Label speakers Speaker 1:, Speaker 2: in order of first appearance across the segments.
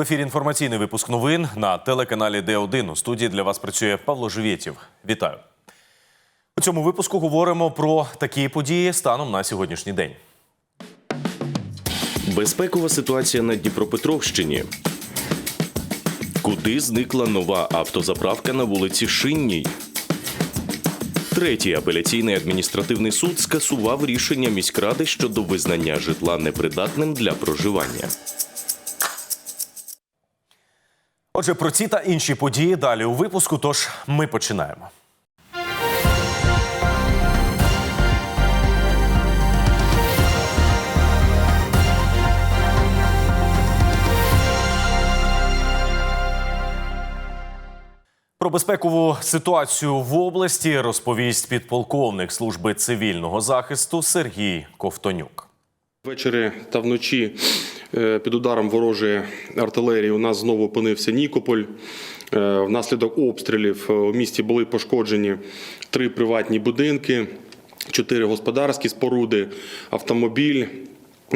Speaker 1: В ефірі інформаційний випуск новин на телеканалі Д1. У студії для вас працює Павло Живєтєв. Вітаю. У цьому випуску говоримо про такі події станом на сьогоднішній день.
Speaker 2: Безпекова ситуація на Дніпропетровщині. Куди зникла нова автозаправка на вулиці Шинній? Третій апеляційний адміністративний суд скасував рішення міськради щодо визнання житла непридатним для проживання.
Speaker 1: Отже, про ці та інші події далі у випуску. Тож ми починаємо. Про безпекову ситуацію в області розповість підполковник служби цивільного захисту Сергій Ковтонюк.
Speaker 3: Ввечері та вночі під ударом ворожої артилерії у нас знову опинився Нікополь. Е, Внаслідок обстрілів е, у місті були пошкоджені три приватні будинки, чотири господарські споруди, автомобіль.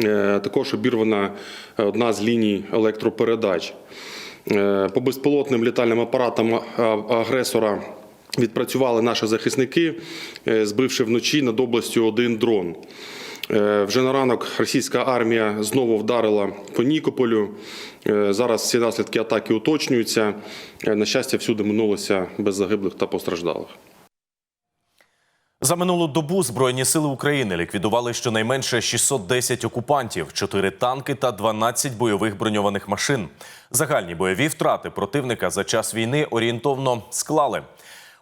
Speaker 3: Е, Також обірвана одна з ліній електропередач. Е, По безпілотним літальним апаратам агресора відпрацювали наші захисники, е, збивши вночі над областю один дрон. Е, Вже на ранок російська армія знову вдарила по Нікополю. Е, Зараз всі наслідки атаки уточнюються. Е, На щастя, всюди минулося без загиблих та постраждалих.
Speaker 1: За минулу добу Збройні сили України ліквідували щонайменше 610 окупантів, 4 танки та 12 бойових броньованих машин. Загальні бойові втрати противника за час війни орієнтовно склали.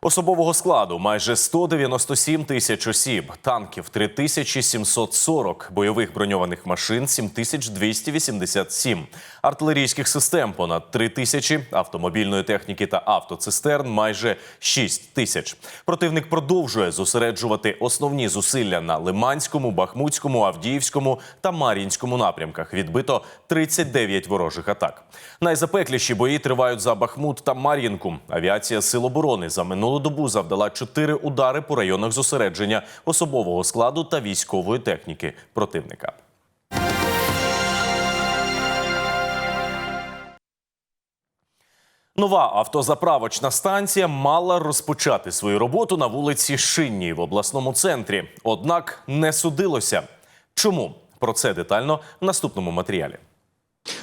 Speaker 1: Особового складу майже 197 тисяч осіб, танків 3740, бойових броньованих машин 7287, артилерійських систем понад 3 тисячі, автомобільної техніки та автоцистерн майже 6 тисяч. Противник продовжує зосереджувати основні зусилля на Лиманському, Бахмутському, Авдіївському та Мар'їнському напрямках. Відбито 39 ворожих атак. Найзапекліші бої тривають за Бахмут та Мар'їнку. Авіація Сил оборони за минулу добу завдала 4 удари по районах зосередження особового складу та військової техніки противника. Нова автозаправочна станція мала розпочати свою роботу на вулиці Шинній в обласному центрі. Однак не судилося. Чому? Про це детально в наступному матеріалі.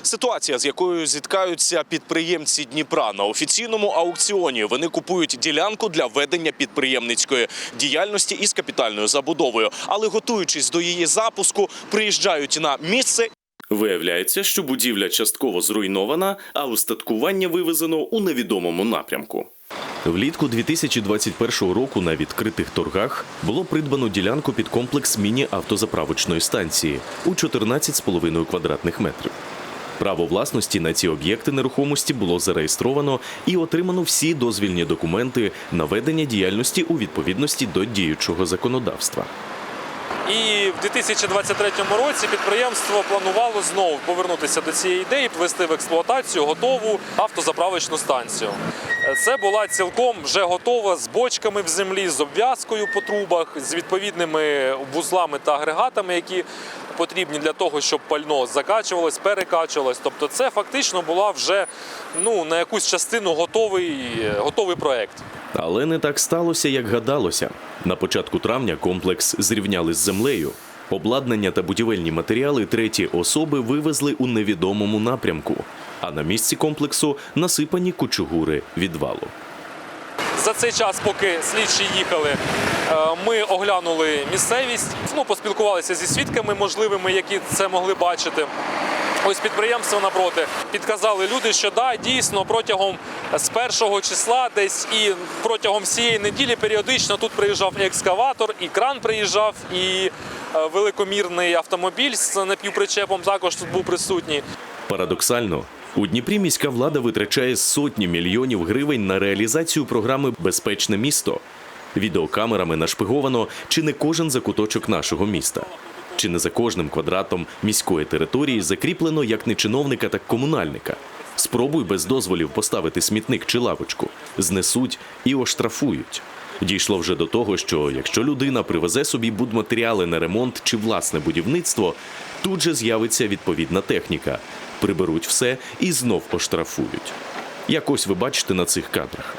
Speaker 4: Ситуація, з якою зіткаються підприємці Дніпра на офіційному аукціоні. Вони купують ділянку для ведення підприємницької діяльності із капітальною забудовою, але готуючись до її запуску, приїжджають на місце
Speaker 2: Виявляється, що будівля частково зруйнована, а устаткування вивезено у невідомому напрямку. Влітку 2021 року на відкритих торгах було придбано ділянку під комплекс міні-автозаправочної станції у 14,5 квадратних метрів. Право власності на ці об'єкти нерухомості було зареєстровано і отримано всі дозвільні документи на ведення діяльності у відповідності до діючого законодавства.
Speaker 5: І в 2023 році підприємство планувало знову повернутися до цієї ідеї, ввести в експлуатацію готову автозаправочну станцію. Це була цілком вже готова з бочками в землі, з обв'язкою по трубах, з відповідними вузлами та агрегатами, які потрібні для того, щоб пально закачувалось, перекачувалось. Тобто, це фактично була вже ну на якусь частину готовий, готовий проект.
Speaker 2: Але не так сталося, як гадалося. На початку травня комплекс зрівняли з землею. Обладнання та будівельні матеріали треті особи вивезли у невідомому напрямку. А на місці комплексу насипані кучугури відвалу.
Speaker 5: За цей час, поки слідчі їхали, е, ми оглянули місцевість, ну, поспілкувалися зі свідками можливими, які це могли бачити. Ось підприємство напроти підказали люди, що да, дійсно протягом з першого числа, десь і протягом всієї неділі періодично тут приїжджав екскаватор, і кран приїжджав, і е, великомірний автомобіль з напівпричепом також тут був присутній.
Speaker 2: Парадоксально, у Дніпрі міська влада витрачає сотні мільйонів гривень на реалізацію програми Безпечне місто. Відеокамерами нашпиговано чи не кожен закуточок нашого міста. Чи не за кожним квадратом міської території закріплено як не чиновника, так комунальника. Спробуй без дозволів поставити смітник чи лавочку, знесуть і оштрафують. Дійшло вже до того, що якщо людина привезе собі будматеріали на ремонт чи власне будівництво, тут же з'явиться відповідна техніка. Приберуть все і знов оштрафують. Якось ви бачите на цих кадрах.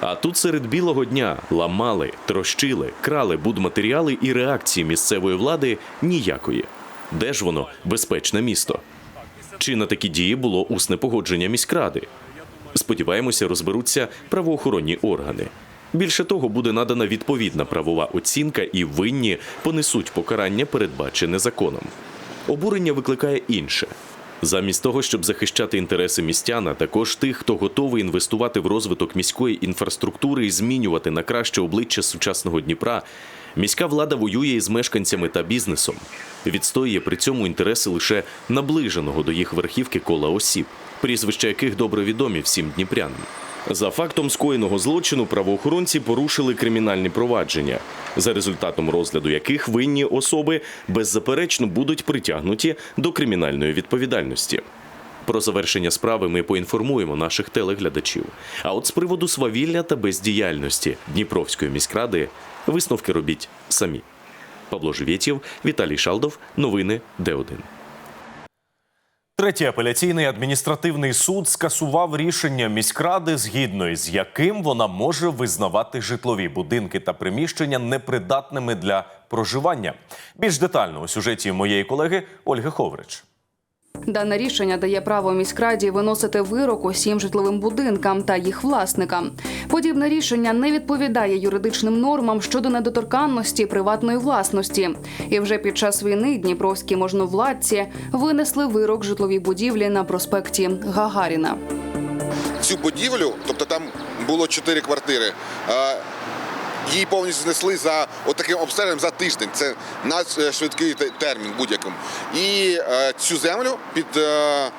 Speaker 2: А тут серед білого дня ламали, трощили, крали будматеріали і реакції місцевої влади ніякої. Де ж воно безпечне місто? Чи на такі дії було усне погодження міськради? Сподіваємося, розберуться правоохоронні органи. Більше того, буде надана відповідна правова оцінка, і винні понесуть покарання, передбачене законом. Обурення викликає інше. Замість того, щоб захищати інтереси містян, а також тих, хто готовий інвестувати в розвиток міської інфраструктури і змінювати на краще обличчя сучасного Дніпра, міська влада воює із мешканцями та бізнесом, відстоює при цьому інтереси лише наближеного до їх верхівки кола осіб, прізвища яких добре відомі всім дніпрянам. За фактом скоєного злочину правоохоронці порушили кримінальні провадження, за результатом розгляду яких винні особи беззаперечно будуть притягнуті до кримінальної відповідальності. Про завершення справи ми поінформуємо наших телеглядачів. А от з приводу свавілля та бездіяльності Дніпровської міськради висновки робіть самі. Павло Живєтєв, Віталій Шалдов. Новини Д1.
Speaker 1: Третій апеляційний адміністративний суд скасував рішення міськради, згідно із яким вона може визнавати житлові будинки та приміщення непридатними для проживання. Більш детально у сюжеті моєї колеги Ольги Ховрич.
Speaker 6: Дане рішення дає право міськраді виносити вирок усім житловим будинкам та їх власникам. Подібне рішення не відповідає юридичним нормам щодо недоторканності приватної власності. І вже під час війни дніпровські можновладці винесли вирок житловій будівлі на проспекті Гагаріна.
Speaker 7: цю будівлю, тобто там було чотири квартири. Її повністю знесли за отаким обстеженням за тиждень. Це надшвидкий те- термін будь-яким. І е, цю землю під е,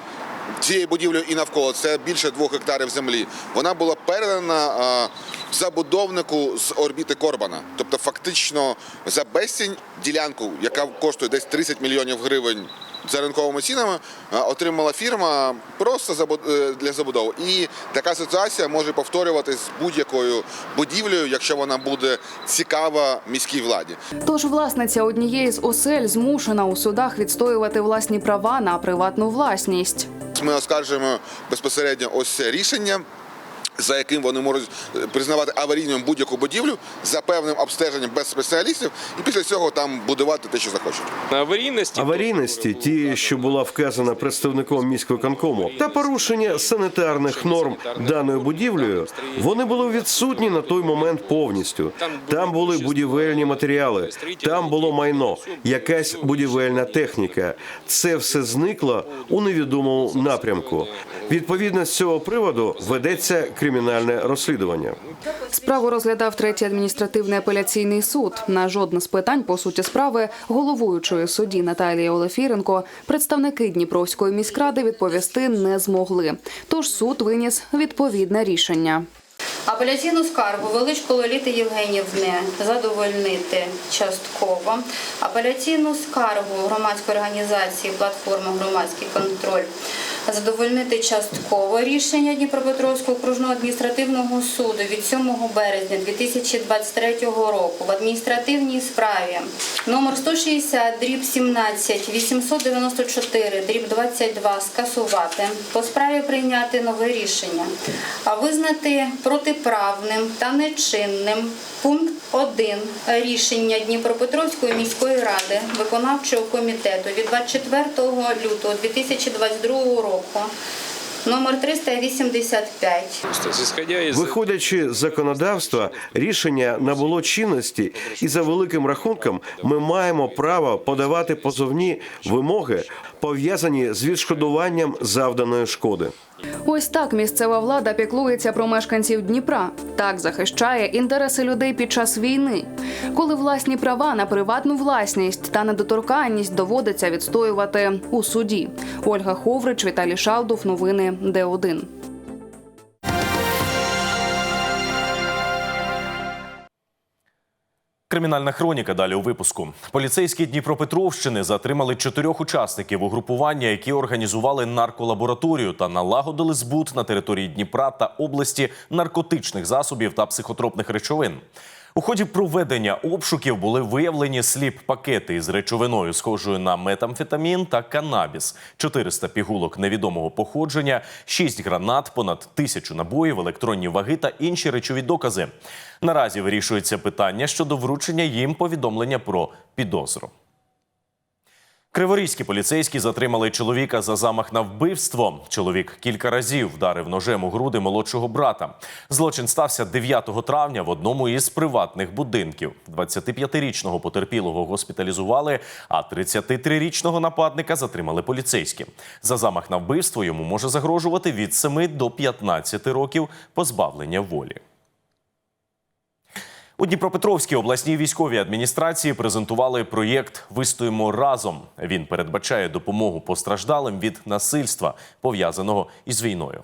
Speaker 7: цією будівлею і навколо це більше двох гектарів землі. Вона була передана е, забудовнику з орбіти Корбана. Тобто, фактично за безцінь ділянку, яка коштує десь 30 мільйонів гривень за ринковими цінами е, отримала фірма просто е, для забудови. І така ситуація може повторюватись з будь-якою будівлею, якщо вона буде цікава міській владі.
Speaker 6: Тож власниця однієї з осель змушена у судах відстоювати власні права на приватну власність.
Speaker 7: Ми оскаржуємо безпосередньо ось це рішення. За яким вони можуть е, признавати аварійним будь-яку будівлю за певним обстеженням без спеціалістів, і після цього там будувати те, що захочуть.
Speaker 8: аварійності.
Speaker 9: Аварійності, ті, що була вказана представником міськвиконкому, та порушення санітарних норм даною будівлею, вони були відсутні на той момент повністю. Там були будівельні матеріали, там було майно, якась будівельна техніка. Це все зникло у невідомому напрямку. Відповідно з цього приводу ведеться кримінальне розслідування.
Speaker 6: Справу розглядав третій адміністративний апеляційний суд. На жодне з питань по суті справи головуючої судді Наталії Олефіренко представники Дніпровської міськради відповісти не змогли. Тож суд виніс відповідне рішення.
Speaker 10: Апеляційну скаргу величко Лоліти Євгенівни задовольнити частково. Апеляційну скаргу громадської організації платформа Громадський контроль задовольнити частково рішення Дніпропетровського окружного адміністративного суду від 7 березня 2023 року в адміністративній справі. Номер 160 дріб 17 894 дріб 22 скасувати. По справі прийняти нове рішення, а визнати протиправним та нечинним пункт 1 рішення Дніпропетровської міської ради виконавчого комітету від 24 лютого 2022 року pouco. Номер 385
Speaker 8: Исходя из
Speaker 9: Виходячи з законодавства, рішення набуло чинності, і за великим рахунком ми маємо право подавати позовні вимоги, пов'язані з відшкодуванням завданої шкоди.
Speaker 6: Ось так місцева влада піклується про мешканців Дніпра. Так захищає інтереси людей під час війни, коли власні права на приватну власність та недоторканність доводиться відстоювати у суді. Ольга Ховрич, Віталій Шалдов. Новини Д1.
Speaker 1: Кримінальна хроніка далі у випуску. Поліцейські Дніпропетровщини затримали чотирьох учасників угрупування, які організували нарколабораторію та налагодили збут на території Дніпра та області наркотичних засобів та психотропних речовин. У ході проведення обшуків були виявлені сліп-пакети із речовиною, схожою на метамфетамін та канабіс, 400 пігулок невідомого походження, 6 гранат, понад тисячу набоїв, електронні ваги та інші речові докази. Наразі вирішується питання щодо вручення їм повідомлення про підозру. Криворізькі поліцейські затримали чоловіка за замах на вбивство. Чоловік кілька разів вдарив ножем у груди молодшого брата. Злочин стався 9 травня в одному із приватних будинків. 25-річного потерпілого госпіталізували, а 33-річного нападника затримали поліцейські. За замах на вбивство йому може загрожувати від 7 до 15 років позбавлення волі. У Дніпропетровській обласній військовій адміністрації презентували проєкт Вистоїмо разом. Він передбачає допомогу постраждалим від насильства, пов'язаного із війною.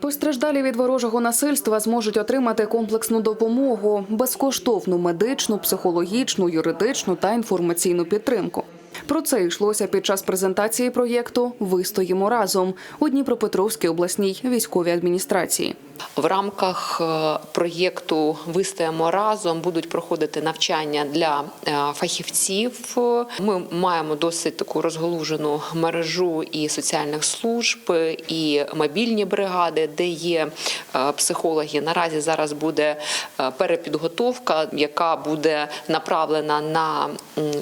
Speaker 6: Постраждалі від ворожого насильства зможуть отримати комплексну допомогу, безкоштовну медичну, психологічну, юридичну та інформаційну підтримку. Про це йшлося під час презентації проєкту Вистоїмо разом у Дніпропетровській обласній військовій адміністрації.
Speaker 11: В рамках е, проєкту Вистоїмо разом будуть проходити навчання для е, фахівців. Ми маємо досить таку розгалужену мережу і соціальних служб, і мобільні бригади, де є е, психологи. Наразі зараз буде перепідготовка, яка буде направлена на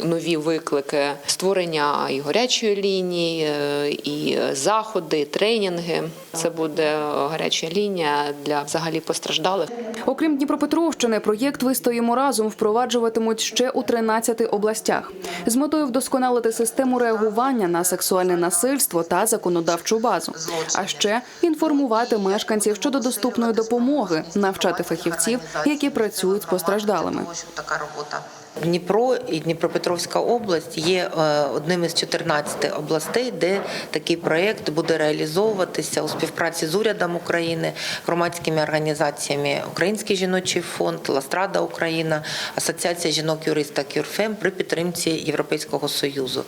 Speaker 11: нові виклики створення і гарячої лінії, е, і заходи, і тренінги. Це буде гаряча лінія для взагалі постраждалих.
Speaker 6: Окрім Дніпропетровщини, проєкт Вистоїмо разом впроваджуватимуть ще у 13 областях з метою вдосконалити систему реагування на сексуальне насильство та законодавчу базу. А ще інформувати мешканців щодо доступної допомоги, навчати фахівців, які працюють з постраждалими.
Speaker 12: така робота. Дніпро і Дніпропетровська область є е, одним із 14 областей, де такий проєкт буде реалізовуватися у співпраці з урядом України, громадськими організаціями Український жіночий фонд, Ластрада Україна, Асоціація жінок-юристок Юрфем при підтримці Європейського союзу.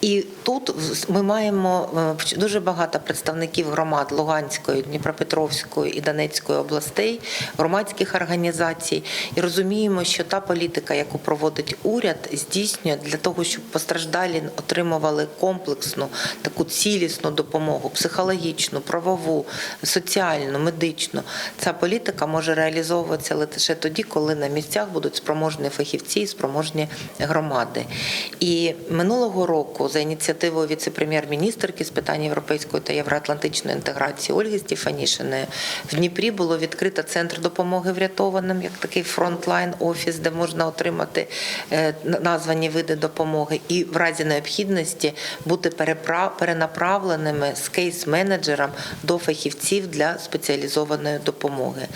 Speaker 12: І тут ми маємо е, дуже багато представників громад Луганської, Дніпропетровської і Донецької областей, громадських організацій, і розуміємо, що та політика, яку проводить уряд, здійснює для того, щоб постраждалі отримували комплексну таку цілісну допомогу, психологічну, правову, соціальну, медичну. Ця політика може реалізовуватися лише тоді, коли на місцях будуть спроможні фахівці, і спроможні громади. І минулого року за ініціативою віце-прем'єр-міністрки з питань європейської та євроатлантичної інтеграції Ольги Стефанішиної в Дніпрі було відкрито центр допомоги врятованим, як такий фронтлайн офіс, де можна отримати названі види допомоги, і в разі необхідності бути перенаправленими з кейс-менеджером до фахівців для спеціалізованої допомоги.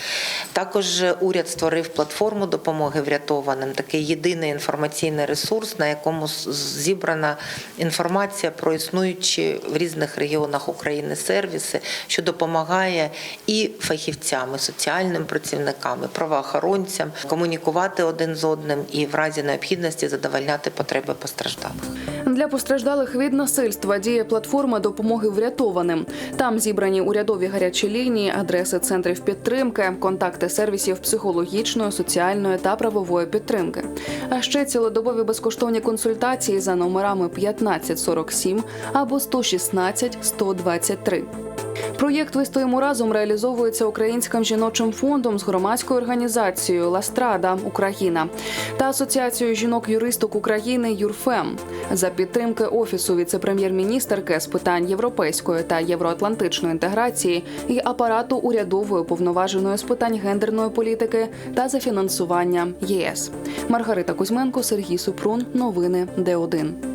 Speaker 12: Також уряд створив платформу допомоги врятованим, такий єдиний інформаційний ресурс, на якому зібрана інформація про існуючі в різних регіонах України сервіси, що допомагає і фахівцям, і соціальним працівникам, і правоохоронцям комунікувати один з одним і в разі необхідності задовольняти потреби постраждалих.
Speaker 6: Для постраждалих від насильства діє платформа допомоги врятованим. Там зібрані урядові гарячі лінії, адреси центрів підтримки, контакти сервісів психологічної, соціальної та правової підтримки. А ще цілодобові безкоштовні консультації за номерами 1547 або 116 123. Проєкт Вистоїмо разом реалізовується Українським жіночим фондом з громадською організацією Ластрада Україна та Асоціацією жінок-юристок України Юрфем за підтримки офісу віце-прем'єр-міністерки з питань європейської та євроатлантичної інтеграції і апарату урядової повноваженої з питань гендерної політики та за фінансування ЄС. Маргарита Кузьменко, Сергій Супрун. Новини Д1.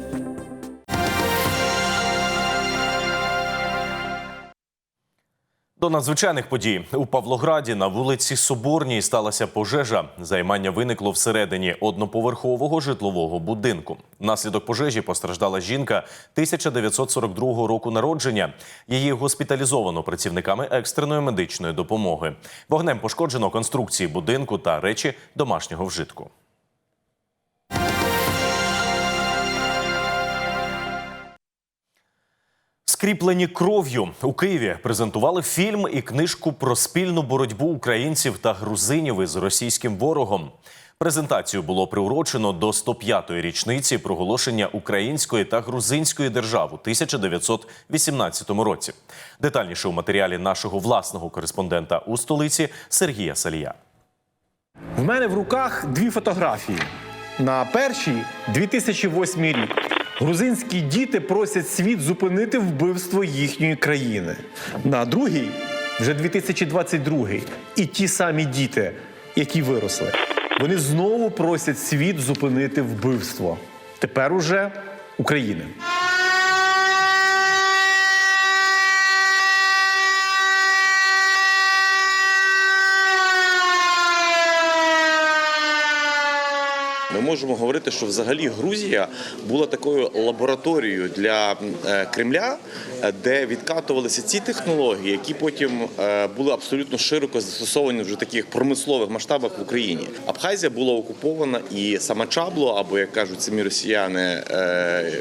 Speaker 1: До надзвичайних подій у Павлограді на вулиці Соборній сталася пожежа. Займання виникло всередині одноповерхового житлового будинку. Внаслідок пожежі постраждала жінка 1942 року народження. Її госпіталізовано працівниками екстреної медичної допомоги. Вогнем пошкоджено конструкції будинку та речі домашнього вжитку. Скріплені кров'ю у Києві презентували фільм і книжку про спільну боротьбу українців та грузинів із російським ворогом. Презентацію було приурочено до 105-ї річниці проголошення української та грузинської держав у 1918 році. Детальніше у матеріалі нашого власного кореспондента у столиці Сергія Салія.
Speaker 13: В мене в руках дві фотографії. На першій 2008 рік. Грузинські діти просять світ зупинити вбивство їхньої країни. На другій вже 2022. І ті самі діти, які виросли, вони знову просять світ зупинити вбивство. Тепер уже України.
Speaker 14: Можемо говорити, що взагалі Грузія була такою лабораторією для е, Кремля, е, де відкатувалися ці технології, які потім е, були абсолютно широко застосовані вже таких промислових масштабах в Україні. Абхазія була окупована, і сама Чабло, або як кажуть самі росіяни,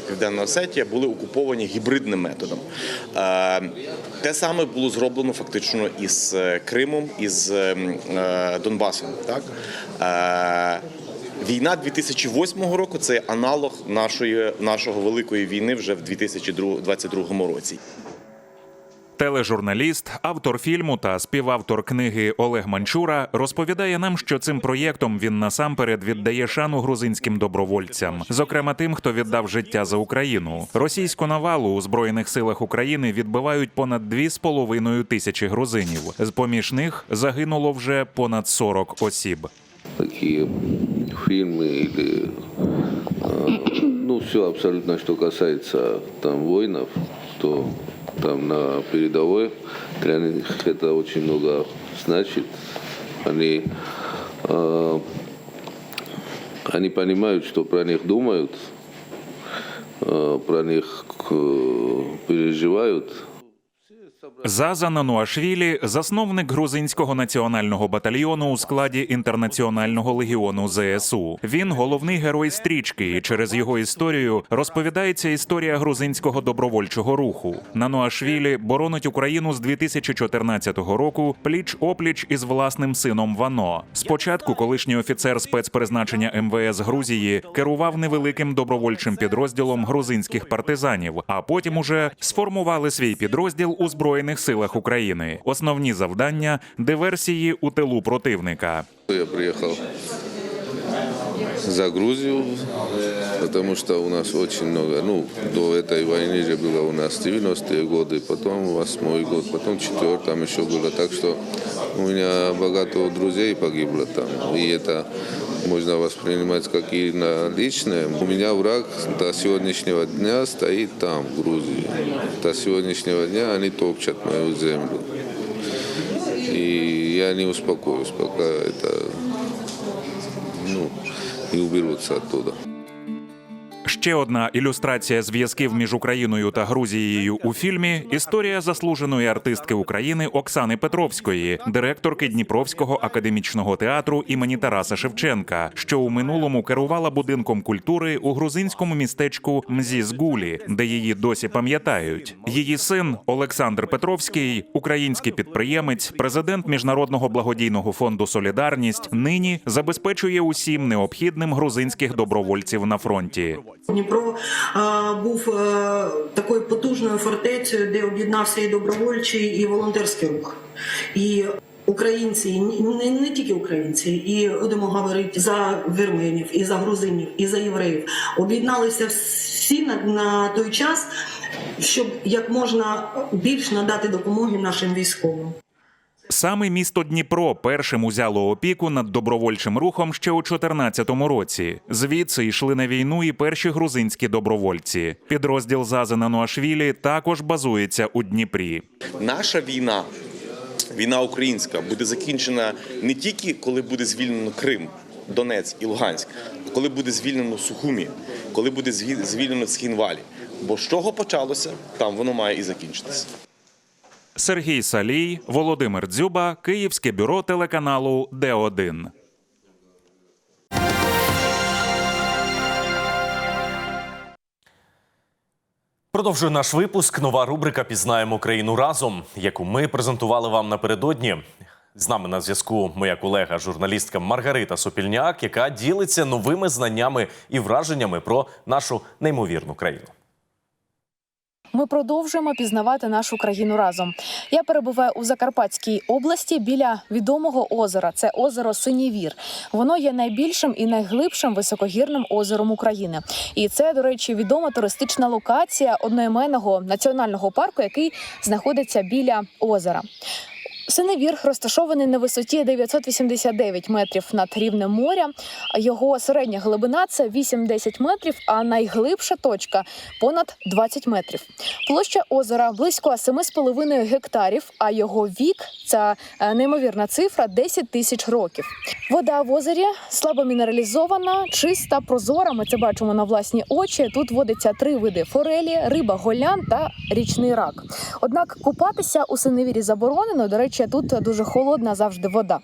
Speaker 14: Південна Осетія, були окуповані гібридним методом. Те саме було зроблено фактично із Кримом, із е, е, Донбасом. Так? Війна 2008 року це аналог нашої нашого великої війни вже в 2022 році.
Speaker 15: Тележурналіст, автор фільму та співавтор книги Олег Манчура розповідає нам, що цим проєктом він насамперед віддає шану грузинським добровольцям, зокрема тим, хто віддав життя за Україну. Російську навалу у збройних силах України відбивають понад 2,5 тисячі грузинів. З поміж них загинуло вже понад 40 осіб.
Speaker 16: Такие фильмы или э, ну все абсолютно, что касается там воинов, то там на передовой для них это очень много значит. Они э, они понимают, что про них думают, э, про них переживают.
Speaker 15: Заза Нануашвілі – засновник грузинського національного батальйону у складі інтернаціонального легіону ЗСУ. Він головний герой стрічки, і через його історію розповідається історія грузинського добровольчого руху. Нануашвілі боронить Україну з 2014 року пліч опліч із власним сином Вано. Спочатку колишній офіцер спецпризначення МВС Грузії керував невеликим добровольчим підрозділом грузинських партизанів, а потім уже сформували свій підрозділ у збройних силах України. Основні завдання диверсії у тилу противника.
Speaker 16: Я приехал за Грузию, потому что у нас очень много, ну, до этой войны же было у нас 90-е годы, потом 8 год, потом 4 там еще было, так что у меня богато друзей погибло там, и это можно воспринимать как и на личное. У меня враг до сегодняшнего дня стоит там, в Грузии. До сегодняшнего дня они топчат мою землю. И я не успокоюсь, пока это ну, не уберутся оттуда.
Speaker 15: Ще одна ілюстрація зв'язків між Україною та Грузією у фільмі історія заслуженої артистки України Оксани Петровської, директорки Дніпровського академічного театру імені Тараса Шевченка, що у минулому керувала будинком культури у грузинському містечку Мзізгулі, де її досі пам'ятають. Її син Олександр Петровський, український підприємець, президент міжнародного благодійного фонду Солідарність, нині забезпечує усім необхідним грузинських добровольців на фронті.
Speaker 17: Дніпро е, був е, такою потужною фортецею, де об'єднався і добровольчий, і волонтерський рух. І українці, не, не тільки українці, і будемо говорити за вірменів, і за грузинів, і за євреїв, об'єдналися всі на, на той час, щоб як можна більш надати допомоги нашим військовим.
Speaker 15: Саме місто Дніпро першим узяло опіку над добровольчим рухом ще у 2014 році. Звідси йшли на війну і перші грузинські добровольці. Підрозділ Зазина Нуашвілі також базується у Дніпрі.
Speaker 14: Наша війна, війна українська, буде закінчена не тільки коли буде звільнено Крим, Донець і Луганськ, а коли буде звільнено Сухумі, коли буде зві- звільнено Цхінвалі. Бо з чого почалося, там воно має і закінчитися.
Speaker 15: Сергій Салій, Володимир Дзюба, Київське бюро телеканалу Д1.
Speaker 1: Продовжує наш випуск. Нова рубрика Пізнаємо країну разом, яку ми презентували вам напередодні. З нами на зв'язку моя колега, журналістка Маргарита Сопільняк, яка ділиться новими знаннями і враженнями про нашу неймовірну країну.
Speaker 18: Ми продовжуємо пізнавати нашу країну разом. Я перебуваю у Закарпатській області біля відомого озера. Це озеро Синівір. Воно є найбільшим і найглибшим високогірним озером України. І це, до речі, відома туристична локація одноіменного національного парку, який знаходиться біля озера. Синевір розташований на висоті 989 метрів над рівнем моря. Його середня глибина це 8-10 метрів, а найглибша точка понад 20 метрів. Площа озера близько 7,5 гектарів, а його вік ця е, неймовірна цифра 10 тисяч років. Вода в озері слабо мінералізована, чиста, прозора. Ми це бачимо на власні очі. Тут водиться три види форелі, риба голян та річний рак. Однак купатися у синевірі заборонено. До речі, тут дуже холодна завжди вода.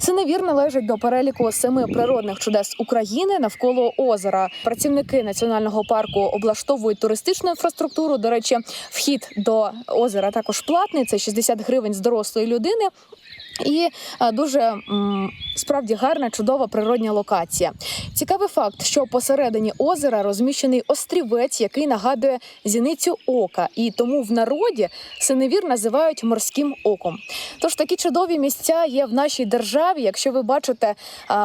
Speaker 18: Синевір належить до переліку семи природних чудес України навколо озера. Працівники національного парку облаштовують туристичну інфраструктуру. До речі, вхід до озера також платний. Це 60 гривень з дорослої людини. І е, дуже справді гарна, чудова природня локація. Цікавий факт, що посередині озера розміщений острівець, який нагадує зіницю ока, і тому в народі синевір називають морським оком. Тож такі чудові місця є в нашій державі. Якщо ви бачите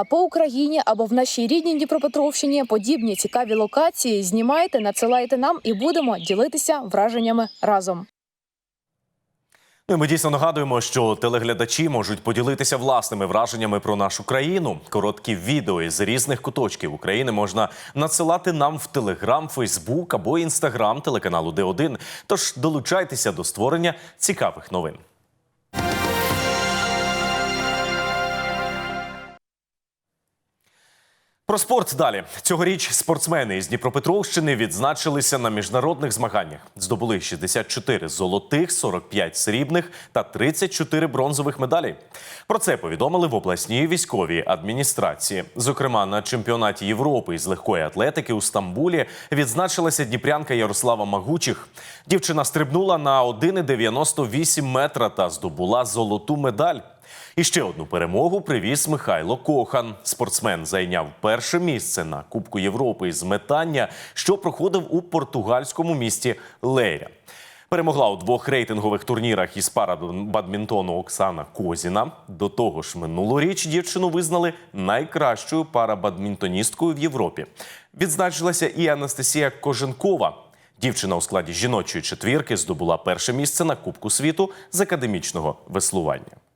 Speaker 18: по Україні або в нашій рідній Дніпропетровщині подібні цікаві локації, знімайте, надсилайте нам і будемо ділитися враженнями разом.
Speaker 1: Ну ми дійсно нагадуємо, що телеглядачі можуть поділитися власними враженнями про нашу країну. Короткі відео із різних куточків України можна надсилати нам в Телеграм, Фейсбук або Інстаграм телеканалу Д1. Тож долучайтеся до створення цікавих новин. Про спорт далі цьогоріч спортсмени із Дніпропетровщини відзначилися на міжнародних змаганнях. Здобули 64 золотих, 45 срібних та 34 бронзових медалі. Про це повідомили в обласній військовій адміністрації. Зокрема, на чемпіонаті Європи із легкої атлетики у Стамбулі відзначилася дніпрянка Ярослава Магучих. Дівчина стрибнула на 1,98 метра та здобула золоту медаль. І ще одну перемогу привіз Михайло Кохан. Спортсмен зайняв перше місце на Кубку Європи з метання, що проходив у португальському місті Лейря. Перемогла у двох рейтингових турнірах із парабадмінтону Оксана Козіна. До того ж, минулоріч дівчину визнали найкращою парабадмінтоністкою в Європі. Відзначилася і Анастасія Коженкова. Дівчина у складі жіночої четвірки здобула перше місце на Кубку світу з академічного веслування.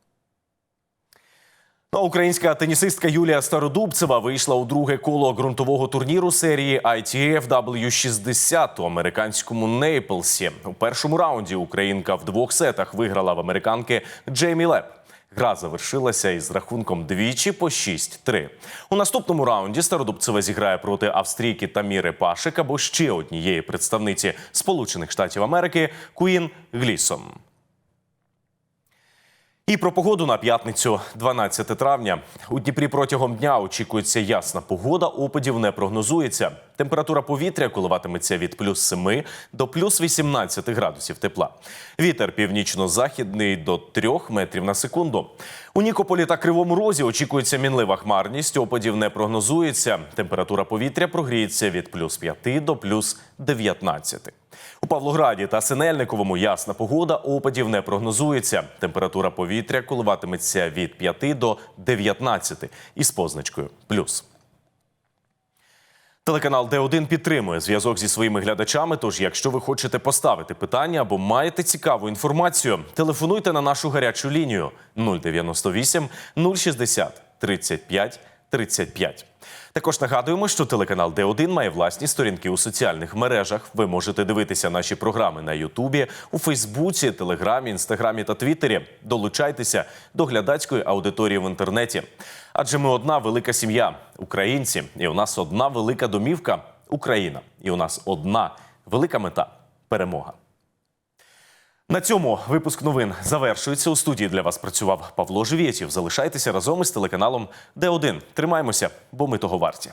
Speaker 1: Ну, а українська тенісистка Юлія Стародубцева вийшла у друге коло ґрунтового турніру серії ITF W60 у американському Нейплсі. У першому раунді українка в двох сетах виграла в американки Джеймі Леп. Гра завершилася із рахунком двічі по 6-3. У наступному раунді Стародубцева зіграє проти австрійки Таміри Пашик або ще однієї представниці Сполучених Штатів Америки Куін Глісон. І про погоду на п'ятницю, 12 травня. У Дніпрі протягом дня очікується ясна погода. Опадів не прогнозується. Температура повітря коливатиметься від плюс 7 до плюс 18 градусів тепла. Вітер північно-західний до 3 метрів на секунду. У Нікополі та Кривому Розі очікується мінлива хмарність. Опадів не прогнозується. Температура повітря прогріється від плюс 5 до плюс 19. У Павлограді та Синельниковому ясна погода, опадів не прогнозується. Температура повітря коливатиметься від 5 до 19 із позначкою плюс. Телеканал Д1 підтримує зв'язок зі своїми глядачами. Тож, якщо ви хочете поставити питання або маєте цікаву інформацію, телефонуйте на нашу гарячу лінію 098 060 35 35. Також нагадуємо, що телеканал Д1 має власні сторінки у соціальних мережах. Ви можете дивитися наші програми на Ютубі, у Фейсбуці, Телеграмі, Інстаграмі та Твіттері. Долучайтеся до глядацької аудиторії в інтернеті. Адже ми одна велика сім'я, українці, і у нас одна велика домівка Україна. І у нас одна велика мета перемога. На цьому випуск новин завершується. У студії для вас працював Павло Живєтів. Залишайтеся разом із телеканалом Д1. Тримаємося, бо ми того варті.